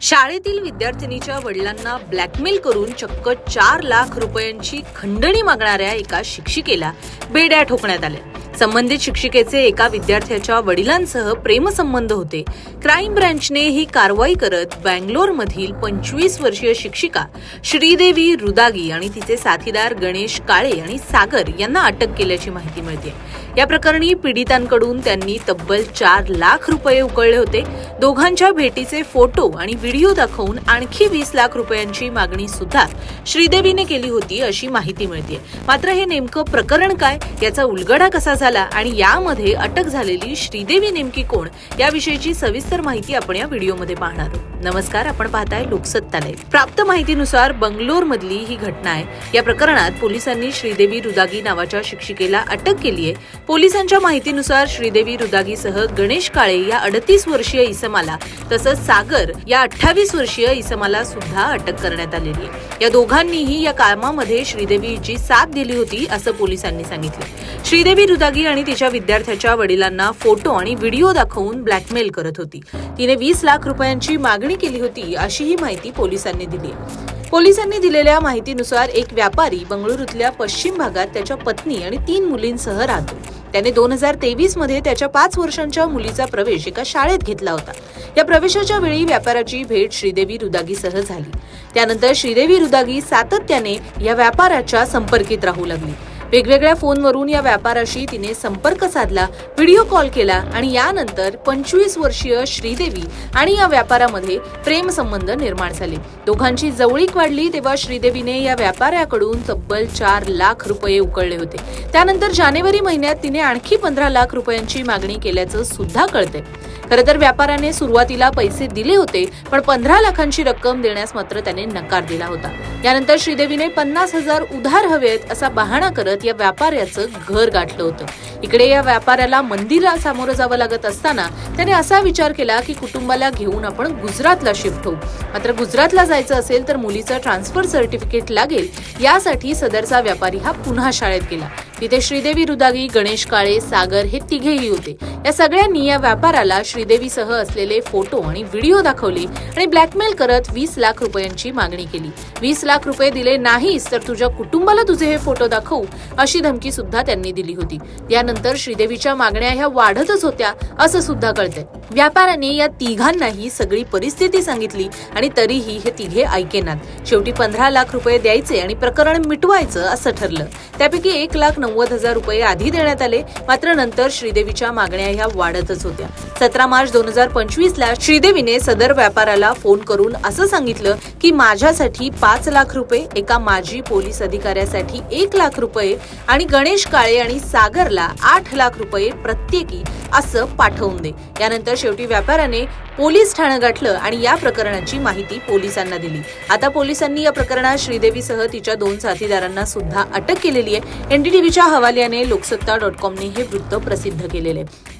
शाळेतील विद्यार्थिनीच्या वडिलांना ब्लॅकमेल करून चक्क चार लाख रुपयांची खंडणी मागणाऱ्या एका शिक्षिकेला बेड्या ठोकण्यात आल्या. संबंधित शिक्षिकेचे एका विद्यार्थ्याच्या वडिलांसह प्रेमसंबंध होते. क्राईम ब्रँचने ही कारवाई करत बँगलोरमधील पंचवीस वर्षीय शिक्षिका श्रीदेवी रुदागी आणि तिचे साथीदार गणेश काळे आणि सागर यांना अटक केल्याची माहिती मिळते. या प्रकरणी पीडितांकडून त्यांनी तब्बल चार लाख रुपये उकळले होते. दोघांच्या भेटीचे फोटो आणि व्हिडिओ दाखवून आणखी वीस लाख रुपयांची मागणी सुद्धा श्रीदेवीने केली होती अशी माहिती मिळते. मात्र हे नेमकं प्रकरण काय? याचा उलगडा कसा झाला? झाला आणि यामध्ये अटक झालेली श्रीदेवी नेमकी कोण याविषयीची सविस्तर माहिती आपण या व्हिडिओमध्ये पाहणार आहोत. नमस्कार आपण पाहताय लोकसत्ता लाईव्ह प्राप्त माहितीनुसार बंगलोर मधली ही घटना आहे. या प्रकरणात पोलिसांनी श्रीदेवी रुदागी नावाच्या शिक्षिकेला अटक केली आहे. पोलिसांच्या माहितीनुसार श्रीदेवी रुदागीसह गणेश काळे या अडतीस वर्षीय इसमाला तसंच सागर या अठ्ठावीस वर्षीय इसमाला सुद्धा अटक करण्यात आलेली आहे. या दोघांनीही या कामामध्ये श्रीदेवीची साथ दिली होती असं पोलिसांनी सांगितलं. श्रीदेवी रुदागी आणि तिच्या विद्यार्थ्याच्या वडिलांना फोटो आणि व्हिडिओ दाखवून ब्लॅकमेल करत होती. तिने वीस लाख रुपयांची मागणी केली होती अशीही माहिती पोलिसांनी दिली पोलिसांनी दिलेल्या माहितीनुसार एक व्यापारी बंगळुरूतल्या पश्चिम भागात त्याच्या पत्नी आणि तीन मुलींसह राहतो. त्याने दोन हजार तेवीसमध्ये त्याच्या पाच वर्षांच्या मुलीचा प्रवेश एका शाळेत घेतला होता. या प्रवेशाच्या वेळी व्यापाराची भेट श्रीदेवी रुदागीसह झाली. त्यानंतर श्रीदेवी रुदागी सातत्याने या व्यापाराच्या संपर्कीत राहू लागली. वेगवेगळ्या फोनवरून या व्यापाराशी तिने संपर्क साधला व्हिडिओ कॉल केला आणि यानंतर पंचवीस वर्षीय श्रीदेवी आणि या व्यापारामध्ये प्रेम संबंध निर्माण झाले. दोघांची जवळीक वाढली तेव्हा श्रीदेवीने या व्यापाऱ्याकडून तब्बल चार लाख रुपये उकळले होते. त्यानंतर जानेवारी महिन्यात तिने आणखी पंधरा लाख रुपयांची मागणी केल्याचं सुद्धा कळते खरं तर व्यापाऱ्याने सुरुवातीला पैसे दिले होते पण पंधरा लाखांची रक्कम देण्यास मात्र त्याने नकार दिला होता. यानंतर श्रीदेवीने पन्नास हजार उधार हवेत असा बहाणा करत या व्यापाऱ्याचं घर गाठलं होतं. इकडे या व्यापाऱ्याला मंदिरा सामोरं जावं लागत असताना त्याने असा विचार केला की कुटुंबाला घेऊन आपण गुजरातला शिफ्ट होऊ. मात्र गुजरातला जायचं असेल तर मुलीचं ट्रान्सफर सर्टिफिकेट लागेल यासाठी सदरचा व्यापारी हा पुन्हा शाळेत गेला. तिथे श्रीदेवी रुदागी गणेश काळे सागर हे तिघेही होते. या सगळ्यांनी या व्यापाराला श्रीदेवीसह असलेले फोटो आणि व्हिडिओ दाखवले आणि ब्लॅकमेल करत वीस लाख रुपयांची मागणी केली. वीस लाख रुपये दिले नाहीस तर तुझ्या कुटुंबाला तुझे हे फोटो दाखवू अशी धमकी सुद्धा त्यांनी दिली होती. यानंतर श्रीदेवीच्या मागण्या ह्या वाढतच होत्या असं सुद्धा कळतंय. व्यापाऱ्याने या तिघांनाही सगळी परिस्थिती सांगितली आणि तरीही हे तिघे ऐकेनात. शेवटी पंधरा लाख रुपये द्यायचे आणि प्रकरण मिटवायचं असं ठरलं. त्यापैकी एक लाख नव्वद हजार रुपये आधी देण्यात आले. मात्र नंतर श्रीदेवीच्या मागण्या ह्या वाढतच होत्या. सतरा मार्च दोन हजार पंचवीस ला श्रीदेवीने सदर व्यापाराला फोन करून असं सांगितलं की माझ्यासाठी पाच लाख रुपये एका माजी पोलीस अधिकाऱ्यासाठी एक लाख रुपये आणि गणेश काळे आणि सागरला आठ लाख रुपये प्रत्येकी असं पाठवून दे. यानंतर शेवटी व्यापाऱ्याने पोलीस ठाणं गाठलं आणि या प्रकरणाची माहिती पोलिसांना दिली. आता पोलिसांनी या प्रकरणात श्रीदेवीसह तिच्या दोन साथीदारांना सुद्धा अटक केलेली आहे. एनडीटीव्हीच्या हवाल्याने लोकसत्ता डॉट कॉमने हे वृत्त प्रसिद्ध केलेले. आहे